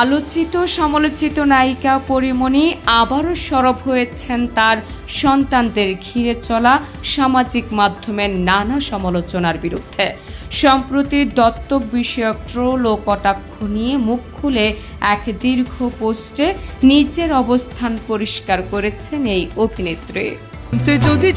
আলোচিত, সমালোচিত নায়িকা পরিমণি আবারও সরব হয়েছেন তার সন্তানদের ঘিরে চলা সামাজিক মাধ্যমের নানা সমালোচনার বিরুদ্ধে। সম্প্রতি দত্তক বিষয়ক ট্রোল ও কটাক্ষ নিয়ে মুখ খুলে এক দীর্ঘ পোস্টে নিজের অবস্থান পরিষ্কার করেছেন এই অভিনেত্রী। যদি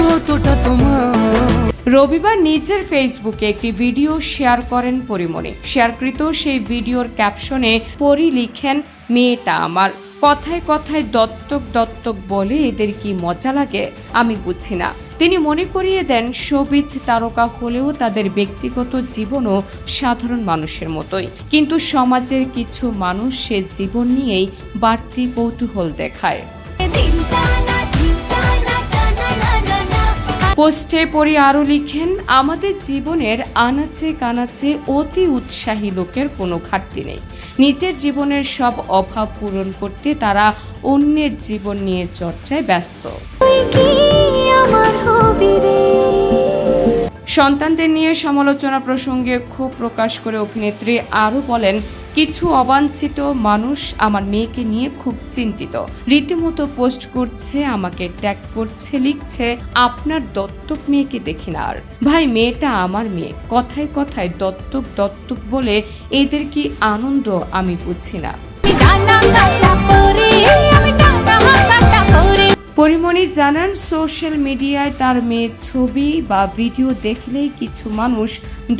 কতটা তোমার রবিবার নিজের ফেসবুকে একটি ভিডিও শেয়ার করেন পরিমণি। শেয়ারকৃত সেই ভিডিওর ক্যাপশনে পরি লিখেন, মেয়েটা আমার। কথায় কথায় দত্তক দত্তক বলে এদের কি মজা লাগে? আমি বুঝি না। তিনি মনে করিয়ে দেন শোবিজ তারকা হলেও তাদের ব্যক্তিগত জীবনও সাধারণ মানুষের মতোই। কিন্তু সমাজের কিছু মানুষ সে জীবন নিয়েই বাড়তি কৌতূহল দেখায়। পোস্টে পড়ি আরও লিখেন আমাদের জীবনের আনাচে কানাচে অতি উৎসাহী লোকের কোনো ঘাটতি নেই। নিজের জীবনের সব অভাব পূরণ করতে তারা অন্যের জীবন নিয়ে চর্চায় ব্যস্ত। সন্তানদের নিয়ে সমালোচনা প্রসঙ্গে ক্ষোভ প্রকাশ করে অভিনেত্রী আরও বলেন কিছু অবাঞ্ছিত মানুষ আমার মেয়েকে নিয়ে খুব চিন্তিত। রীতিমতো পোস্ট করছে, আমাকে ট্যাগ করছে, লিখছে, আপনার দত্তক মেয়েকে দেখি না আর। ভাই, মেয়েটা আমার মেয়ে। কথায় কথায় দত্তক দত্তক বলে এদের কি আনন্দ আমি বুঝি না। পরিমণি জানান, সোশ্যাল মিডিয়ায় তার মেয়ের ছবি বা ভিডিও দেখলেই কিছু মানুষ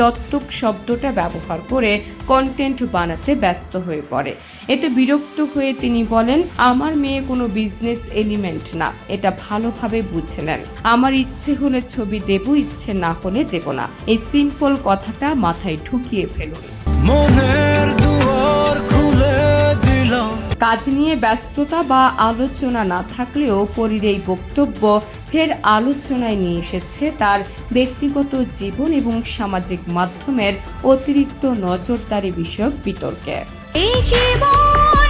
দত্তক শব্দটা ব্যবহার করে কন্টেন্ট বানাতে ব্যস্ত হয়ে পড়ে। এতে বিরক্ত হয়ে তিনি বলেন, আমার মেয়ে কোনো বিজনেস এলিমেন্ট না, এটা ভালোভাবে বুঝে নেন আমার ইচ্ছে হলে ছবি দেব, ইচ্ছে না হলে দেব না। এই সিম্পল কথাটা মাথায় ঢুকিয়ে ফেলুন। কাজ নিয়ে ব্যস্ততা বা আলোচনা না থাকলেও পরীর এই বক্তব্য ফের আলোচনায় নিয়ে এসেছে তার ব্যক্তিগত জীবন এবং সামাজিক মাধ্যমের অতিরিক্ত নজরদারি বিষয়ক বিতর্কে। এই জীবন